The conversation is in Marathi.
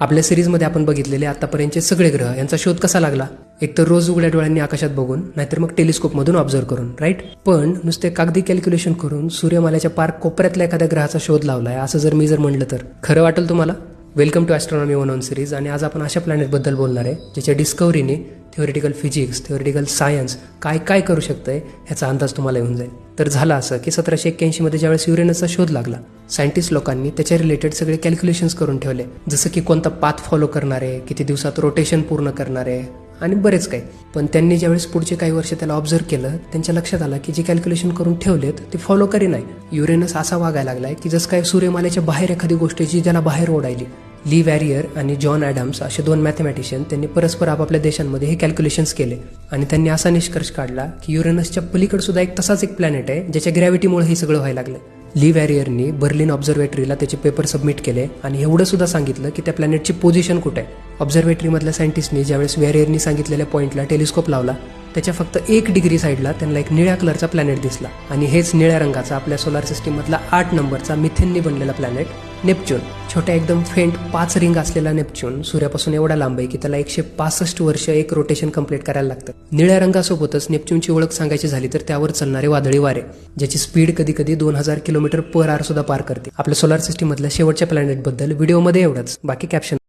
आपल्या सिरीजमध्ये आपण बघितलेले आतापर्यंतचे सगळे ग्रह यांचा शोध कसा लागला? एक तर रोज उघड्या डोळ्यांनी आकाशात बघून नाहीतर मग टेलिस्कोपमधून ऑब्झर्व करून राईट पण नुसते कागदी कॅल्क्युलेशन करून सूर्यमाल्याच्या पार कोपऱ्यातल्या एखाद्या ग्रहाचा शोध लावलाय असं जर मी जर म्हणलं तर. खरं वाटेल तुम्हाला? Welcome to astronomy one on series आणि आज आपण अशा प्लॅनेटबद्दल बोलणार आहे ज्याच्या डिस्कवरीने थिओरिटिकल फिजिक्स थिओरिटिकल सायन्स काय काय करू शकतंय ह्याचा अंदाज तुम्हाला येऊन जाईल. तर झालं असं की सतराशे एक्क्याऐंशीमध्ये ज्यावेळेस युरेनसचा शोध लागला सायंटिस्ट लोकांनी त्याच्या रिलेटेड सगळे कॅल्क्युलेशन्स करून ठेवले. जसं की कोणता पाथ फॉलो करणार आहे किती दिवसात रोटेशन पूर्ण करणार आहे आणि बरेच काही. पण त्यांनी ज्यावेळेस पुढचे काही वर्ष त्याला ऑब्झर्व केलं त्यांच्या लक्षात आलं की जे कॅल्क्युलेशन करून ठेवलेत ते फॉलो करी नाही. युरेनस असा वागायला लागलाय की जसं काय सूर्यमालेच्या बाहेर एखादी गोष्ट जी त्याला बाहेर ओढायली. ली वॅरियर आणि जॉन ॲडम्स असे दोन मॅथमॅटिशियन त्यांनी परस्पर आपापल्या देशांमध्ये हे कॅल्क्युलेशन्स केले. आणि त्यांनी असा निष्कर्ष काढला की युरेनसच्या पलीकडे सुद्धा एक तसाच एक प्लॅनेट आहे ज्याच्या ग्रॅव्हिटीमुळे हे सगळं व्हायला लागलं ली वॅरियरनी बर्लिन ऑब्झर्वेटरीला त्याचे पेपर सबमिट केले आणि एवढं सुद्धा सांगितलं की त्या प्लॅनेटची पोझिशन कुठे आहे. ऑब्झर्वेटरीमधल्या सायंटिस्टनी ज्यावेळेस वॅरियरनी सांगितलेल्या पॉईंटला टेलिस्कोप लावला त्याच्या फक्त एक डिग्री साईडला त्यांना एक निळ्या कलरचा प्लॅनेट दिसला. आणि हेच निळ्या रंगाचा आपल्या सोलार सिस्टीममधला आठ नंबरचा मिथेननी बनलेला प्लॅनेट नेपच्यून. छोट्या एकदम फेंट पाच रिंग असलेला नेपच्यून. सूर्यापासून एवढा लांब आहे की त्याला एकशे पासष्ट वर्ष एक रोटेशन कंप्लीट करायला लागतं. निळ्या रंगासोबतच नेपच्यूनची ओळख सांगायची झाली तर त्यावर चालणारे वादळी वारे ज्याची स्पीड कधी कधी दोन हजार किलोमीटर पर आर सुद्धा पार करते. आपल्या सोलार सिस्टीममधल्या शेवटच्या प्लॅनेटबद्दल व्हिडिओमध्ये एवढंच. बाकी कॅप्शन